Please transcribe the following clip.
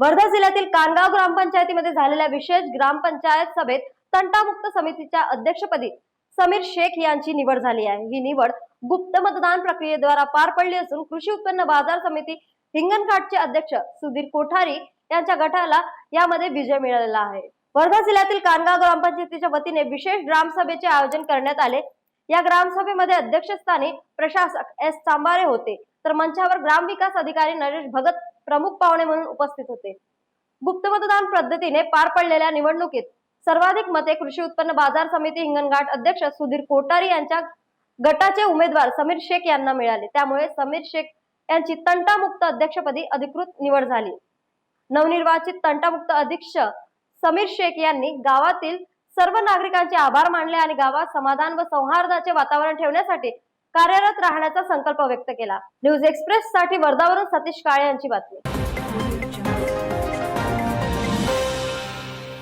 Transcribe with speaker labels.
Speaker 1: वर्धा जिल्ह्यातील कानगाव ग्रामपंचायतीमध्ये झालेल्या विशेष ग्रामपंचायत सभेत तंटामुक्त समितीच्या अध्यक्षपदी समीर शेख यांची निवड झाली आहे. ही निवड गुप्त मतदान प्रक्रियेद्वारा पार पडली असून कृषी उत्पन्न बाजार समिती हिंगणघाटचे अध्यक्ष सुधीर कोठारी यांच्या गटाला यामध्ये विजय मिळालेला आहे. वर्धा जिल्ह्यातील कानगाव ग्रामपंचायतीच्या वतीने विशेष ग्रामसभेचे आयोजन करण्यात आले. या ग्रामसभेमध्ये अध्यक्षस्थानी प्रशासक एस चांबारे होते. तर मंचावर ग्रामविकास अधिकारी नरेश भगत प्रमुख पाहुणे म्हणून उपस्थित होते. गुप्त मतदान पद्धतीने पार पडलेल्या निवडणुकीत सर्वाधिक मते कृषी उत्पन्न बाजार समिती हिंगणघाट अध्यक्ष सुधीर कोठारी यांच्या गटाचे उमेदवार समीर शेख यांना मिळाले. त्यामुळे समीर शेख यांची तंटामुक्त अध्यक्षपदी अधिकृत निवड झाली. नवनिर्वाचित तंटामुक्त अध्यक्ष समीर शेख यांनी गावातील सर्व नागरिकांचे आभार मानले आणि गावात समाधान व सौहार्दाचे वातावरण ठेवण्यासाठी कार्यरत राहण्याचा संकल्प व्यक्त केला. न्यूज एक्सप्रेस साठी वर्धावरून सतीश काळे यांची बातमी.